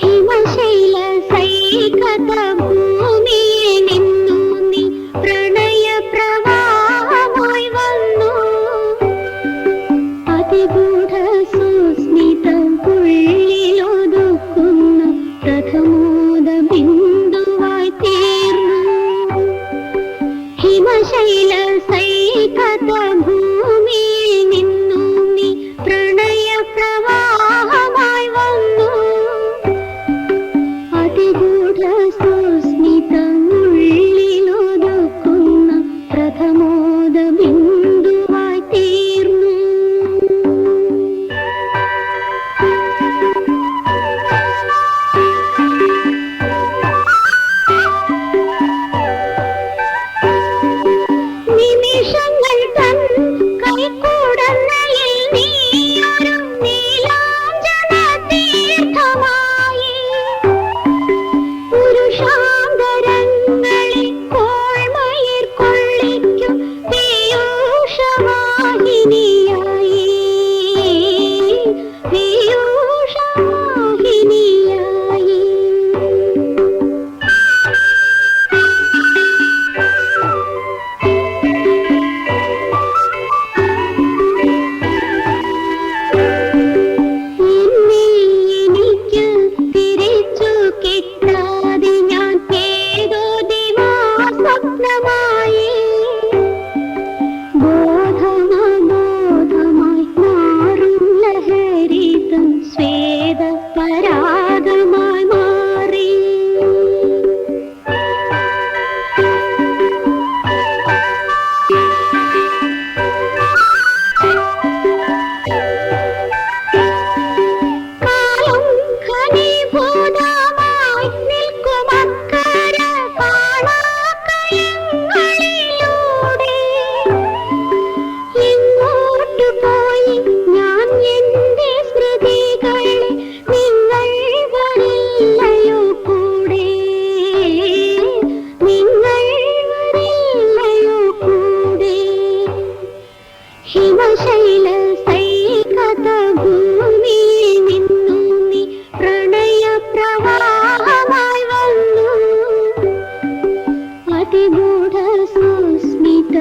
హిమశైల సైకత శివశైల సైకత భూమి నిన్ను ప్రణయ ప్రవాహమై వల్లు అతి గూఢ సుస్మిత